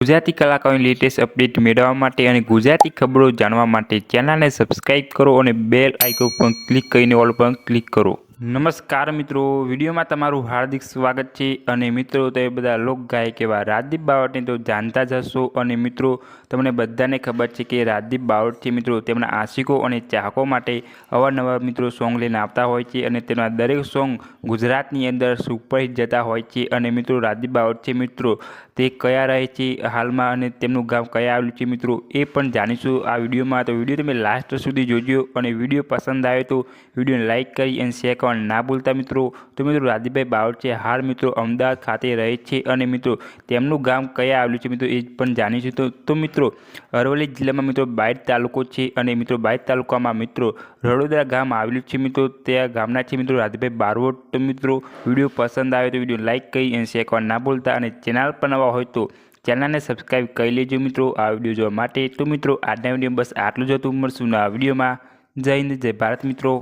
ગુજરાતી કલાકારોની latest update મેળવવા માટે અને ગુજરાતી ખબરો જાણવા માટે ચેનલને સબસ્ક્રાઇબ કરો અને બેલ આઇકોન પર ક્લિક કરીને ઓલ પર ક્લિક કરો. નમસ્કાર મિત્રો, વિડીયોમાં તમારું હાર્દિક સ્વાગત છે અને મિત્રો, તે બધા લોક ગાયક એવા રાજદીપ બાવટને તો જાણતા જ હશો અને મિત્રો, તમને બધાને ખબર છે કે રાજદીપ બાવટ છે મિત્રો, તેમના આશિકો અને ચાહકો માટે અવારનવાર મિત્રો સોંગ લઈને આવતા હોય છે અને તેના દરેક સોંગ ગુજરાતની અંદર સુપરહિટ જતા હોય છે અને મિત્રો, રાજદીપ બાવટ છે મિત્રો, તે કયા રહે છે હાલમાં અને તેમનું ગામ કયા આવેલું છે મિત્રો, એ પણ જાણીશું આ વિડીયોમાં. તો વીડિયો તમે લાસ્ટ સુધી જોજો અને વીડિયો પસંદ આવે તો વિડીયોને લાઇક કરી અને શેર કરવાનું ના ભૂલતા મિત્રો. તો મિત્રો રાજીભાઈ બાવળ છે, હાલ મિત્રો અમદાવાદ ખાતે રહે છે અને મિત્રો, તેમનું ગામ કયા આવેલું છે મિત્રો એ પણ જાણીશું તો તો મિત્રો, અરવલ્લી જિલ્લામાં મિત્રો બાઇટ તાલુકો છે અને મિત્રો બાઇટ તાલુકામાં મિત્રો રડોદરા ગામ આવેલું છે મિત્રો. ત્યાં ગામના છે મિત્રો રાજીભાઈ બારવોટ તો મિત્રો, વીડિયો પસંદ આવે તો વીડિયો લાઇક કરી અને શેર કરવા ના ભૂલતા. અને ચેનલ પર નવા હોય તો ચેનલને સબસ્ક્રાઈબ કરી લેજો મિત્રો આ વીડિયો જોવા માટે. તો મિત્રો, આજના વીડિયો બસ આટલું જ હતું. મળશું આ વિડીયોમાં. જય હિન્દ, જય ભારત મિત્રો.